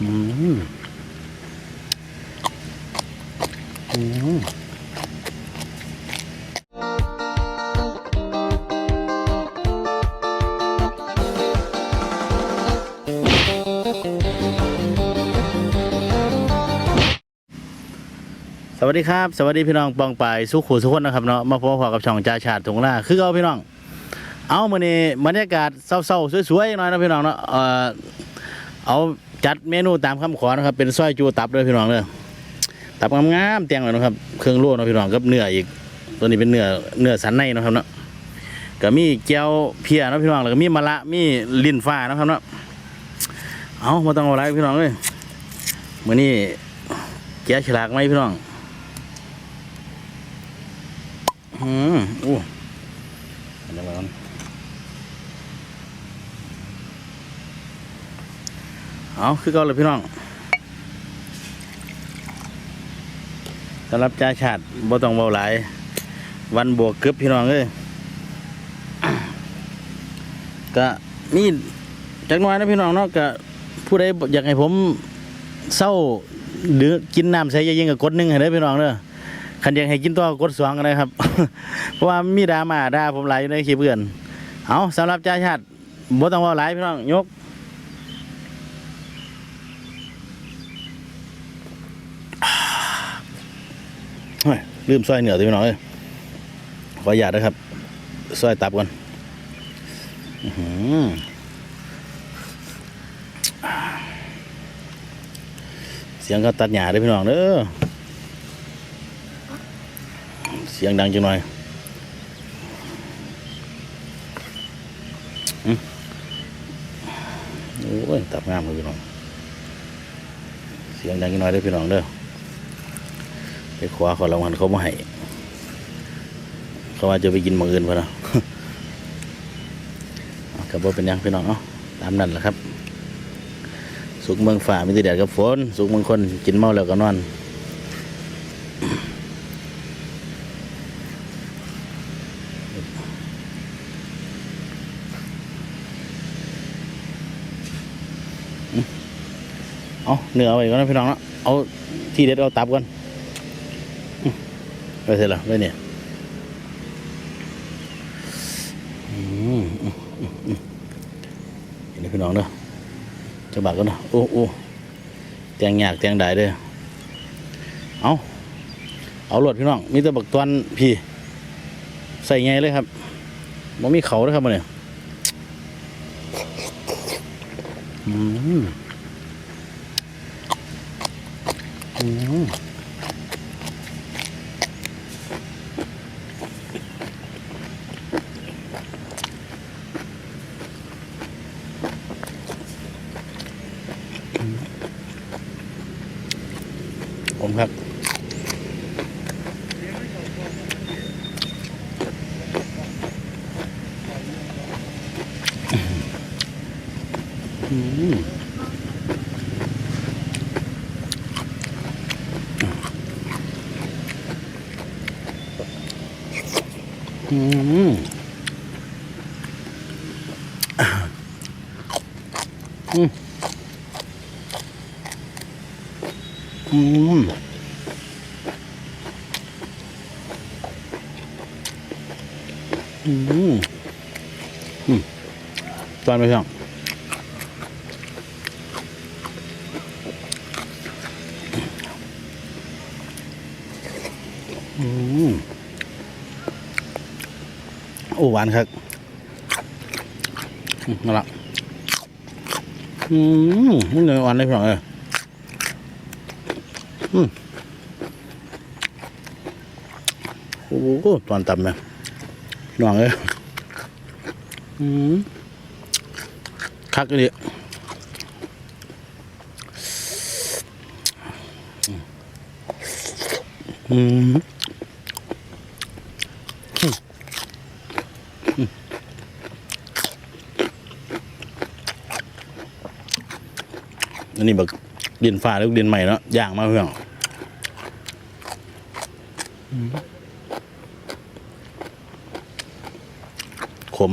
อืมอืมสวัสดีครับ สวัสดีพี่น้องปองปายสุขุสุขคนนะครับเนาะมาพบกับช่องจ่าชาติถงล่าคือเอาพี่น้อง เอามื้อนี้บรรยากาศเศร้าๆสวยๆหน่อยนะพี่น้องเนาะเอ่อเอา จัดเมนูตามคำขอนะครับ เป็นซอยจูตับเลยพี่น้องเลยตับงามๆเตียงเลยนะครับ เครื่องล่เนะพี่น้องกับเนื้ออีก ตัวนี้เป็นเนื้อเนื้อสันในนะครับเนาะก็มีเจียวเพียนะพี่น้องแล้วก็มีมะระมีลิ้นฟ้านะครับเนาะเอามาต้องเอาอะไรพี่น้องเลยมื้อนี้แกะฉลากไหมพี่น้องอืมโอ้อันนี้มาก่อน เอาคือเก่าเลยพี่น้องสำหรับจ่าชาติบ่ต้องเบาหลาย วันบวกเกือบพี่น้องเอ้ยก็นี่จักหน้อยนะพี่น้องเนาะก็ผู้ใดอยากให้ผมเศร้าหรือกินน้ำใส่เยอะๆกับกดหนึ่งให้ได้พี่น้องเด้อคันยากให้กินต่อกดสองกันเลยครับ เพราะว่ามีดามาด่าผมหลายอยู่ในคลิปเพื่อนเอาสำหรับจ่าชาติบ่ต้องเบาหลายพี่น้องยก เฮ้ย ลืมซอยเหนือตัวพี่น้อยขออนุญาตนะครับซอยตับก่อนเสียงเขาตัดหญ้าเด้วยพี่น้องเด้อเสียงดังจังหน่อยโอ้ยตับงามเลยพี่น้อง เสียงดังจังหน่อยเด้พี่น้องเด้อ ไปคว้าขอรางวัลเขามาให้เขาว่าจะไปกินมืออื่นพอเนาะกับว่าเป็นยังพี่น้องเนาะตามนั้นแหละครับ สุกเมืองฝ่ามีแต่แดดกับฝนสุกเมืองคนกินเมาแล้วก็นอนเอาเนื้อไว้ก่อนนะพี่น้องเนาะเอาที่เด็ดเอาตับก่อน ไปเสร็จแล้วไปเนี่ยอืมอืมอืมอืมเห็นพี่น้องเด้อจะบักกันเนาะโอ้โอ้แตงหยากแตงได้เด้อเอาเอาหลดพี่น้องมีแต่บักตวนพี่ ใส่ไงเลยครับบ่มีเขาเลยครับมันเนี่ยอืมอืม ผมครับอืมอืม อืมอืมอืมตอนไปช่างอืมโอ้หวานครับนั่นละอืมมันเลยหวานเลยพี่น้องเอ้ย โอ้โหตอนตำเนี่ยน้องเอ้ยอืมคักเลยอืมอันนี้แบบ เดียนฟ้าหรือเดียนใหม่เนาะย่างมากเพื่อนขม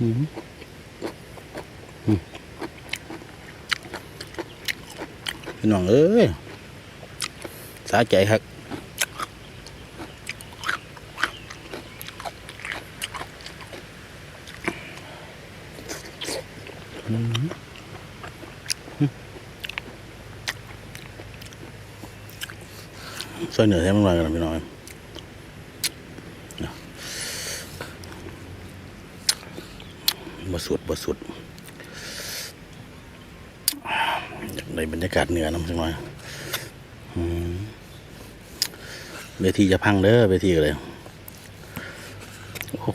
หืมอืมพี่น้องเอ้ยสาใจครับ ช่วยเหนือให้มันหน่อยกันพี่น้องบสุดบสุดในบรรยากาศเหนือน้ำสักหน่อยอืมเวทีจะพังเด้อเวทีเลย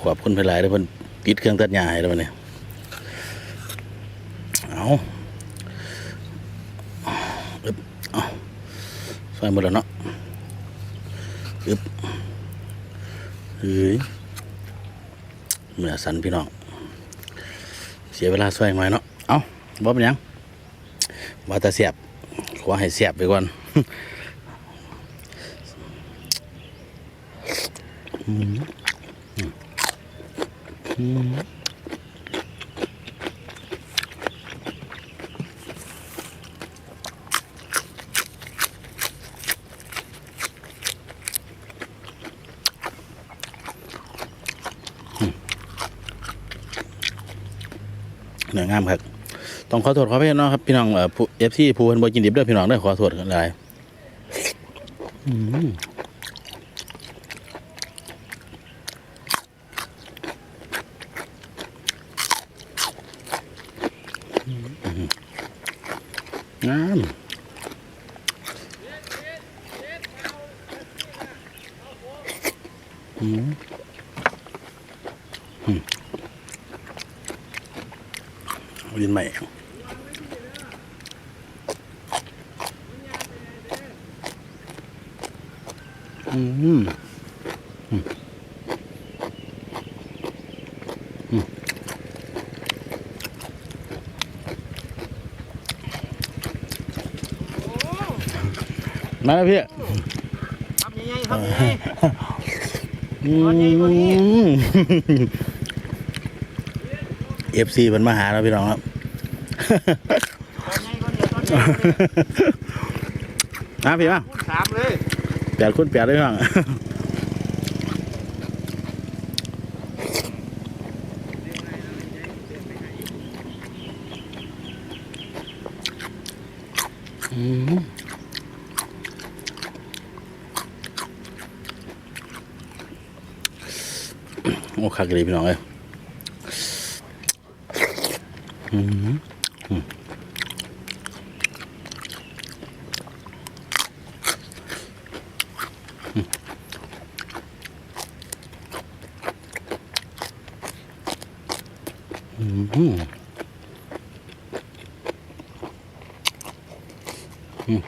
ขอบคุณไปหลายเลยเพิ่นปิดเครื่องตัดหญ้าให้แล้วบัดเนี่ยเอาเอาใส่หมดแล้วเนาะ อึบเฮ้ยเหนือสันพี่น้อง เสียเวลาซอยหน่อยเนาะ เอาบ่เป็นยังว่าแต่เสียบขอให้เสียบไปก่อนอืมอืม งามครับต้องขอโทษขอไปเนาะครับพี่น้องเอ่อเอฟซีผู้เพิ่นบ่กินดิบเด้อพี่น้องด้อขอโทษกันหลายงามอืม อืมวินใหม่อืมอืมอืมอืมมาแล้วพี่ทำยังไงทำยังไงอืพอดีพอดีม เอฟซีมันมาหาเราพี่น้องครับนไงก่บ้าพี่มาสามเลยแปดคุณแปดเลยพี่น้อง อืมโอ้คักเลยพี่น้องเอ้ย อืมอืมอืมอืมอืมอืม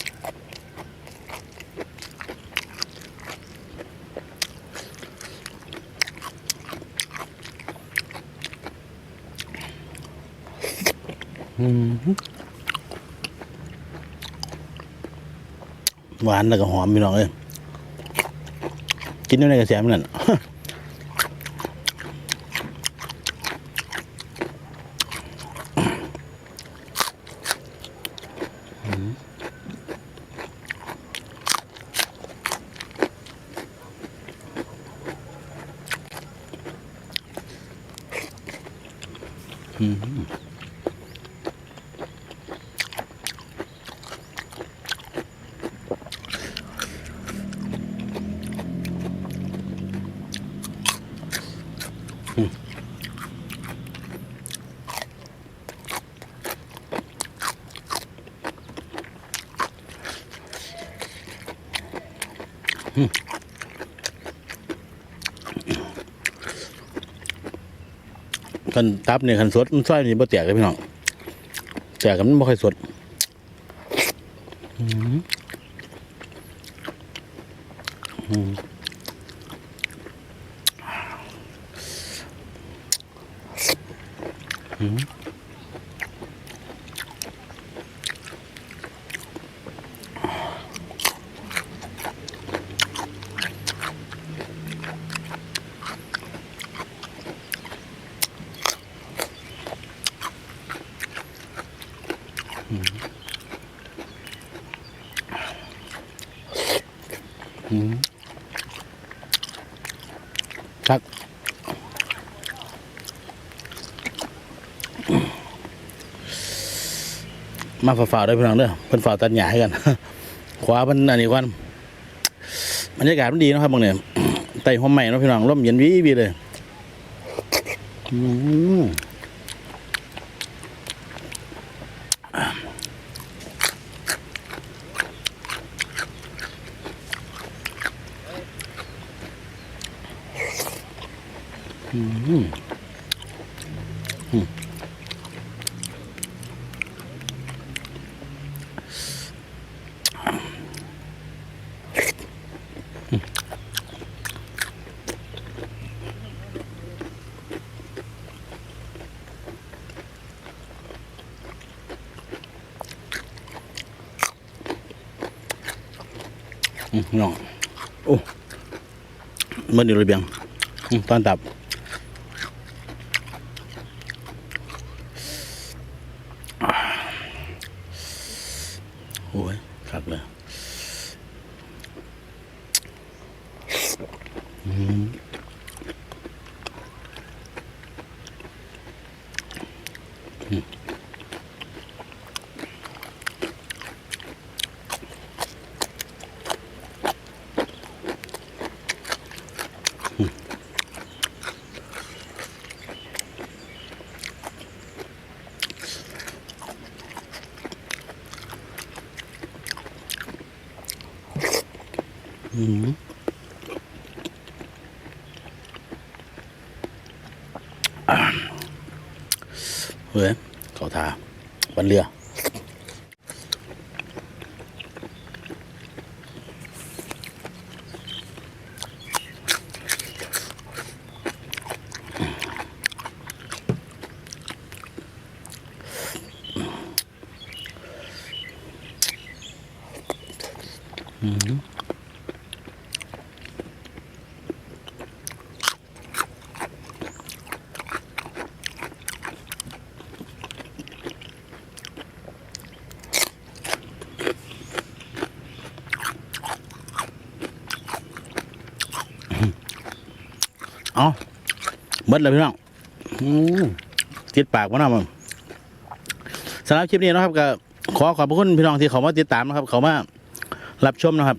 หวานแล้วก็หอมพี่น้องเอ้ยกินได้ในกระแสมันนั่น คันตับเนี่ยคันสดมันซอยนี่บ่แตกเลยพี่น้องแตกมันไม่ค่อยสดอืม มาฝ่าๆด้วยพี่น้องเด้อเพิ่นฝ่าตัดหญ้าให้กัน ขวามันอันนี้ก่อนบรรยากาศมันดีนะครับบางเนี่ยไต่หัวใหม่เนาะพี่น้องร่มเย็นวีวีเลยอืมอืม พี่น้องโอ้เมื่อเดียวระเบียงอืมตอนตับ โอ้ยคักเลยอืมอืมอืมอืมอ่า เฮ้ยเขาทาบันเรือ เบิดเลยพี่น้องอืมติดปากวะนะมึงสำหรับคลิปนี้นะครับก็ขอขอบพระคุณพี่น้องที่เขามาติดตามนะครับ เขามารับชมนะครับ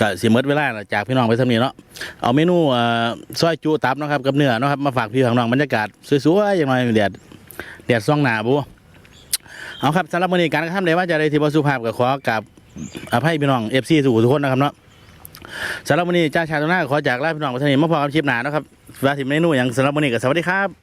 ก็สิเมิดเวลาแล้วจากพี่น้องไปสำนี้เนาะเอาเมนูเอ่อซอยจูตับนะครับกับเนื้อเนาะครับมาฝากพี่ของน้องบรรยากาศสวยๆอย่างไรแดดแดดซ่องหนาบูเอาครับสำหรับวันนี้การกระทำใดว่าจะได้ที่บสุภาพก็ขอกับอภัยพี่น้องเอฟซีสู่ทุกคนนะครับเนาะสำหรับวันนี้จ้าชาตนาขอจากลาพี่น้องไปเท่านี้มาพอกับคลิปหนานะครับ ว่าสิเมนูอย่างสำหรับวันนี้ก็สวัสดีครับ